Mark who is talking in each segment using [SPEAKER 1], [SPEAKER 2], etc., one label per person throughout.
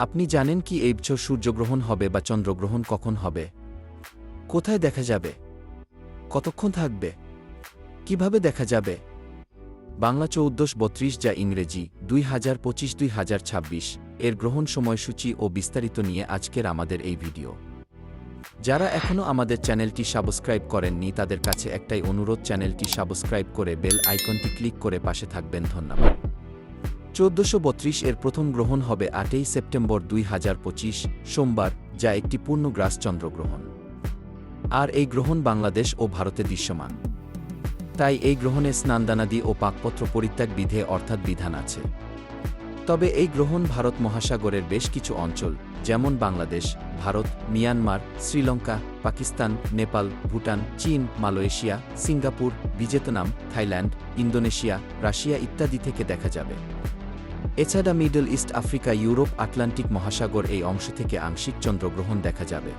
[SPEAKER 1] আপনি জানেন কি এই বছর সূর্যগ্রহণ হবে বা চন্দ্রগ্রহণ কখন হবে? কোথায় দেখা যাবে? কতক্ষণ থাকবে? কীভাবে দেখা যাবে? বাংলা চৌদ্দশ বত্রিশ যা ইংরেজি, দুই হাজার পঁচিশ, দুই হাজার ছাব্বিশ। এর গ্রহণ সময়সূচি ও বিস্তারিত নিয়ে আজকের আমাদের এই ভিডিও। যারা এখনও আমাদের চ্যানেলটি সাবস্ক্রাইব করেননি, তাদের কাছে একটাই অনুরোধ, চ্যানেলটি সাবস্ক্রাইব করে বেল আইকনটি ক্লিক করে পাশে থাকবেন। ধন্যবাদ। চোদ্দশো এর প্রথম গ্রহণ হবে আটই সেপ্টেম্বর দুই হাজার পঁচিশ, সোমবার, যা একটি পূর্ণ পূর্ণগ্রাস চন্দ্রগ্রহণ আর এই গ্রহণ বাংলাদেশ ও ভারতে দৃশ্যমান। তাই এই গ্রহণে স্নানদানাদি ও পাকপত্র পরিত্যাগ বিধে অর্থাৎ বিধান আছে। তবে এই গ্রহণ ভারত মহাসাগরের বেশ কিছু অঞ্চল, যেমন বাংলাদেশ, ভারত, মিয়ানমার, শ্রীলঙ্কা, পাকিস্তান, নেপাল, ভুটান, চীন, Malaysia, Singapore, Vietnam, Thailand, Indonesia, Russia ইত্যাদি থেকে দেখা যাবে। এছাড়া middle east Africa, Europe, Atlantic মহাসাগর এই অংশ থেকে আংশিক চন্দ্রগ্রহণ দেখা যাবে।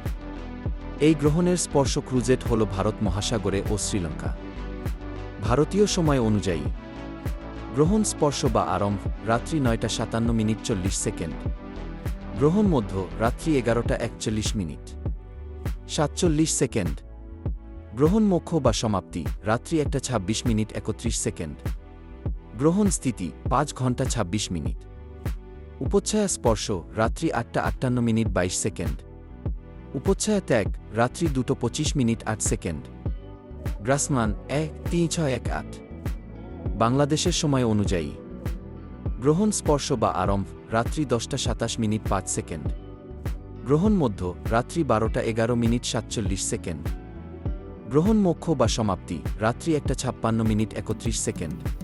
[SPEAKER 1] এই গ্রহণের স্পর্শ ক্রুজেট হল ভারত মহাসাগরে ও শ্রীলঙ্কা। ভারতীয় সময় অনুযায়ী, গ্রহণ স্পর্শ বা আরম্ভ রাত্রি নয়টা সাতান্ন মিনিট চল্লিশ সেকেন্ড। গ্রহণ মধ্য রাত্রি এগারোটা একচল্লিশ মিনিট। সাতচল্লিশ সেকেন্ড। গ্রহণ মোক্ষ বা সমাপ্তি রাত্রি একটা ছাব্বিশ মিনিট একত্রিশ সেকেন্ড। গ্রহণ স্থিতি পাঁচ ঘণ্টা ২৬ মিনিট। উপচ্ছায়া স্পর্শ রাত্রি আটটা আটান্ন মিনিট বাইশ সেকেন্ড। উপচ্ছায়া ত্যাগ রাত্রি দুটো পঁচিশ মিনিট আট সেকেন্ড। গ্রাসমান এক তিন ছয় এক আট। বাংলাদেশের সময় অনুযায়ী। গ্রহণ স্পর্শ বা আরম্ভ রাত্রি দশটা সাতাশ মিনিট পাঁচ সেকেন্ড। গ্রহণ মধ্য রাত্রি বারোটা এগারো মিনিট সাতচল্লিশ সেকেন্ড। গ্রহণ মোক্ষ বা সমাপ্তি রাত্রি একটা ছাপ্পান্ন মিনিট একত্রিশ সেকেন্ড।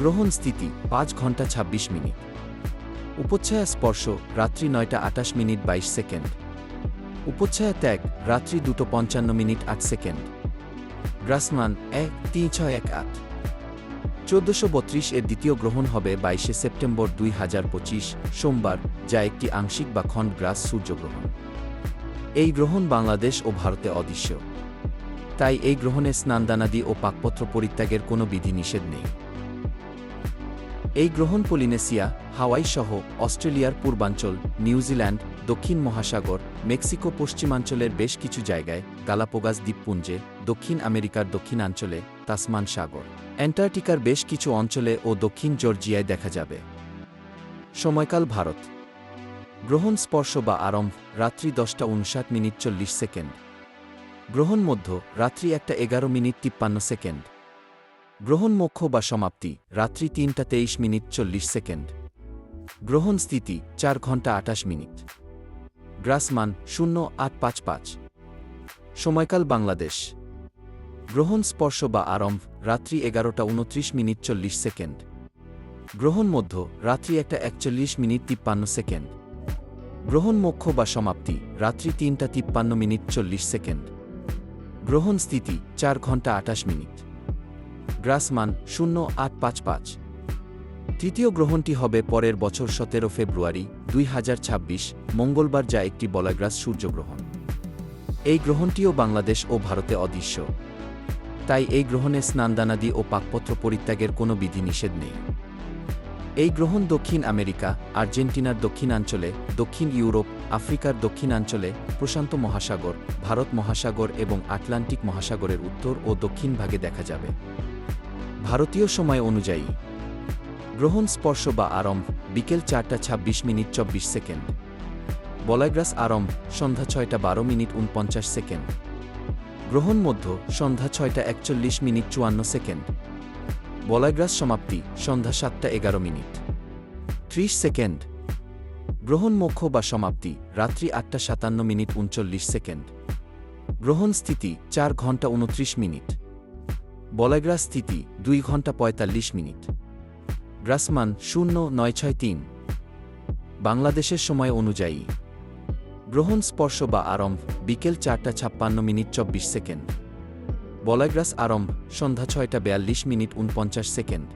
[SPEAKER 1] গ্রহণ স্থিতি পাঁচ ঘণ্টা ২৬ মিনিট। উপচ্ছায়া স্পর্শ রাত্রি নয়টা আটাশ মিনিট বাইশ সেকেন্ড। উপচ্ছায়া ত্যাগ রাত্রি দুটো পঞ্চান্ন মিনিট আট সেকেন্ড। গ্রাসমান এক তিন ছয় এক আট। চোদ্দশো বত্রিশ এর দ্বিতীয় গ্রহণ হবে বাইশে সেপ্টেম্বর দুই হাজার পঁচিশ, সোমবার, যা একটি আংশিক বা খণ্ড গ্রাস সূর্যগ্রহণ। এই গ্রহণ বাংলাদেশ ও ভারতে অদৃশ্য। তাই এই গ্রহণে স্নানদানাদি ও পাকপত্র পরিত্যাগের কোনো বিধিনিষেধ নেই। এই গ্রহণ পলিনেসিয়া, হাওয়াই সহ অস্ট্রেলিয়ার পূর্বাঞ্চল, নিউজিল্যান্ড, দক্ষিণ মহাসাগর, মেক্সিকো পশ্চিমাঞ্চলের বেশ কিছু জায়গায় গালাপোগাস দ্বীপপুঞ্জে, দক্ষিণ আমেরিকার দক্ষিণাঞ্চলে তাসমান সাগর, অ্যান্টার্কটিকার বেশ কিছু অঞ্চলে ও দক্ষিণ জর্জিয়ায় দেখা যাবে। সময়কাল ভারত। গ্রহণ স্পর্শ বা আরম্ভ, রাত্রি দশটা উনষাট মিনিট চল্লিশ সেকেন্ড। গ্রহণ মধ্য, রাত্রি একটা এগারো মিনিট তিপ্পান্ন সেকেন্ড। গ্রহণ মোক্ষ বা সমাপ্তি, রাত্রি তিনটা তেইশ মিনিট চল্লিশ সেকেন্ড। গ্রহণ স্থিতি চার ঘণ্টা আটাশ মিনিট। গ্রাসমান, শূন্য আট পাঁচ পাঁচ। সময়কাল বাংলাদেশ। গ্রহণ স্পর্শ বা আরম্ভ, রাত্রি এগারোটা উনত্রিশ মিনিট চল্লিশ সেকেন্ড। গ্রহণ মধ্য রাত্রি একটা একচল্লিশ মিনিট তিপ্পান্ন সেকেন্ড। গ্রহণ মোক্ষ বা সমাপ্তি, রাত্রি তিনটা তিপ্পান্ন মিনিট চল্লিশ সেকেন্ড। গ্রহণ স্থিতি চার ঘণ্টা আটাশ মিনিট। গ্রাসমান শূন্য আট পাঁচ পাঁচ। তৃতীয় গ্রহণটি হবে পরের বছর সতেরো ফেব্রুয়ারি দুই হাজার ছাব্বিশ, মঙ্গলবার যা একটি বলাগ্রাস সূর্যগ্রহণ। এই গ্রহণটিও বাংলাদেশ ও ভারতে অদৃশ্য। তাই এই গ্রহণে স্নানদানাদি ও পাকপত্র পরিত্যাগের কোনো বিধিনিষেধ নেই। এই গ্রহণ দক্ষিণ আমেরিকা, আর্জেন্টিনার দক্ষিণাঞ্চলে, দক্ষিণ ইউরোপ, আফ্রিকার দক্ষিণাঞ্চলে, প্রশান্ত মহাসাগর, ভারত মহাসাগর এবং আটলান্টিক মহাসাগরের উত্তর ও দক্ষিণ ভাগে দেখা যাবে। ভারতীয় সময় অনুযায়ী। গ্রহণ স্পর্শ বা আরম্ভ, বিকেল চারটা ২৬ মিনিট চব্বিশ সেকেন্ড। বলাইগ্রাস আরম্ভ, সন্ধ্যা ছয়টা বারো মিনিট উনপঞ্চাশ সেকেন্ড। গ্রহণ মধ্য, সন্ধ্যা ছয়টা একচল্লিশ মিনিট চুয়ান্ন সেকেন্ড। বলাইগ্রাস সমাপ্তি, সন্ধ্যা সাতটা এগারো মিনিট। ত্রিশ সেকেন্ড। গ্রহণ মোক্ষ বা সমাপ্তি, রাত্রি আটটা সাতান্ন মিনিট উনচল্লিশ সেকেন্ড। গ্রহণ স্থিতি, চার ঘণ্টা উনত্রিশ মিনিট। বলাগ্রাস স্থিতি দুই ঘণ্টা পঁয়তাল্লিশ মিনিট। গ্রাসমান শূন্য নয় ছয় তিন। বাংলাদেশের সময় অনুযায়ী। গ্রহণ স্পর্শ বা আরম্ভ, বিকেল চারটা ছাপ্পান্ন মিনিট চব্বিশ সেকেন্ড। বলাগ্রাস আরম্ভ, সন্ধ্যা ছয়টা বেয়াল্লিশ মিনিট উনপঞ্চাশ সেকেন্ড।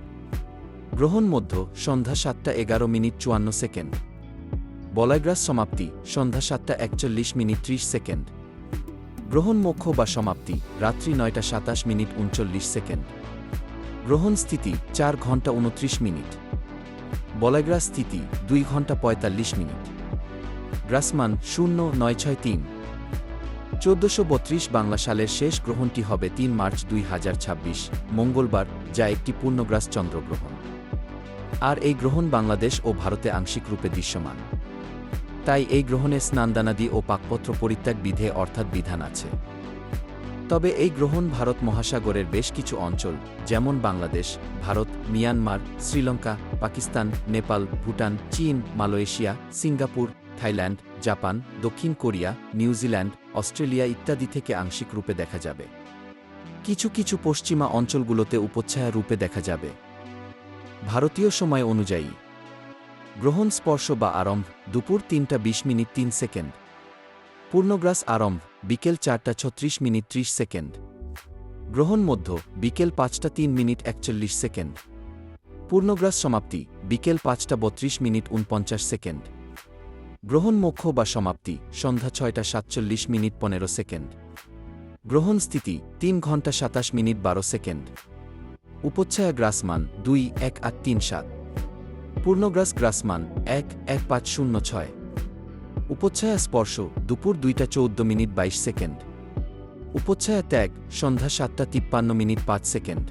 [SPEAKER 1] গ্রহণ মধ্য, সন্ধ্যা সাতটা এগারো মিনিট চুয়ান্ন সেকেন্ড। বলাগ্রাস সমাপ্তি, সন্ধ্যা সাতটা একচল্লিশ মিনিট ত্রিশ সেকেন্ড। গ্রহণ মোক্ষ বা সমাপ্তি, রাত্রি নয়টা সাতাশ মিনিট উনচল্লিশ সেকেন্ড। গ্রহণ স্থিতি, চার ঘণ্টা উনত্রিশ মিনিট। বলাগ্রাস স্থিতি, দুই ঘণ্টা পঁয়তাল্লিশ মিনিট। গ্রাসমান, শূন্য, নয়, ছয়, তিন। চোদ্দশো বত্রিশ বাংলা সালের শেষ গ্রহণটি হবে তিন মার্চ দুই হাজার ছাব্বিশ, মঙ্গলবার, যা একটি পূর্ণগ্রাস চন্দ্রগ্রহণ। আর এই গ্রহণ বাংলাদেশ ও ভারতে আংশিক রূপে দৃশ্যমান। তাই এই গ্রহণে স্নানদানাদি ও পাকপত্র পরিত্যাগ বিধে অর্থাৎ বিধান আছে। তবে এই গ্রহণ ভারত মহাসাগরের বেশ কিছু অঞ্চল, যেমন বাংলাদেশ, ভারত, মিয়ানমার, শ্রীলঙ্কা, পাকিস্তান, নেপাল, ভুটান, চীন, মালয়েশিয়া, সিঙ্গাপুর, থাইল্যান্ড, জাপান, দক্ষিণ কোরিয়া, নিউজিল্যান্ড, অস্ট্রেলিয়া ইত্যাদি থেকে আংশিক রূপে দেখা যাবে। কিছু কিছু পশ্চিমা অঞ্চলগুলোতে উপচ্ছায়া রূপে দেখা যাবে। ভারতীয় সময় অনুযায়ী গ্রহণ স্পর্শ বা আরম্ভ, দুপুর তিনটা বিশ মিনিট তিন সেকেন্ড। পূর্ণগ্রাস আরম্ভ, বিকেল চারটা ছত্রিশ মিনিট ত্রিশ সেকেন্ড। গ্রহণ মধ্য, বিকেল পাঁচটা তিন মিনিট একচল্লিশ সেকেন্ড। পূর্ণগ্রাস সমাপ্তি, বিকেল পাঁচটা বত্রিশ মিনিট উনপঞ্চাশ সেকেন্ড। গ্রহণ মোক্ষ বা সমাপ্তি, সন্ধ্যা ছয়টা সাতচল্লিশ মিনিট পনেরো সেকেন্ড। গ্রহণ স্থিতি, তিন ঘণ্টা সাতাশ মিনিট বারো সেকেন্ড। উপচ্ছায়া গ্রাসমান, দুই, এক আট তিন সাত। পূর্ণগ্রাস গ্রাসমান, এক এক পাঁচ শূন্য ছয়। উপচ্ছায়া স্পর্শ, দুপুর দুইটা চৌদ্দ মিনিট বাইশ সেকেন্ড। উপচ্ছায়া ত্যাগ, সন্ধ্যা সাতটা তিপ্পান্ন মিনিট পাঁচ সেকেন্ড।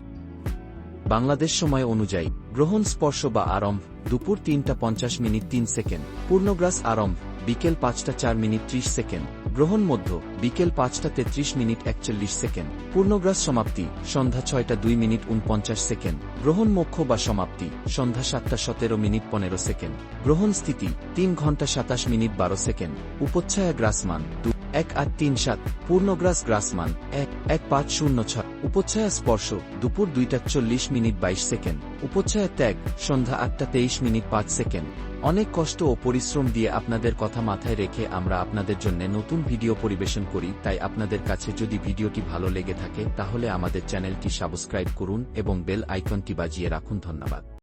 [SPEAKER 1] বাংলাদেশ সময় অনুযায়ী, গ্রহণ, স্পর্শ বা আরম্ভ, দুপুর তিনটা পঞ্চাশ মিনিট তিন সেকেন্ড। পূর্ণগ্রাস আরম্ভ, বিকেল পাঁচটা চার মিনিট ত্রিশ সেকেন্ড। গ্রহণ মধ্য বিকেল পাঁচটা তেত্রিশ মিনিট একচল্লিশ সেকেন্ড। পূর্ণগ্রাস সমাপ্তি, সন্ধ্যা ছয়টা দুই মিনিট উনপঞ্চাশ সেকেন্ড। গ্রহণ মোক্ষ বা সমাপ্তি, সন্ধ্যা সাতটা সতেরো মিনিট পনেরো সেকেন্ড। গ্রহণ স্থিতি, তিন ঘণ্টা সাতাশ মিনিট বারো সেকেন্ড। উপচ্ছায়া গ্রাসমান, দু, এক আট তিন সাত। পূর্ণগ্রাস গ্রাসমান, এক এক পাঁচ শূন্য ছয়। উপচ্ছায়া স্পর্শ, দুপুর দুইটা চল্লিশ মিনিট বাইশ সেকেন্ড। উপচ্ছায়া ত্যাগ, সন্ধ্যা আটটা তেইশ মিনিট পাঁচ সেকেন্ড। অনেক কষ্ট ও পরিশ্রম দিয়ে আপনাদের কথা মাথায় রেখে আমরা আপনাদের জন্য নতুন ভিডিও পরিবেশন করি, তাই আপনাদের কাছে যদি ভিডিওটি ভালো লেগে থাকে, তাহলে আমাদের চ্যানেলটি সাবস্ক্রাইব করুন এবং বেল আইকনটি বাজিয়ে রাখুন, ধন্যবাদ।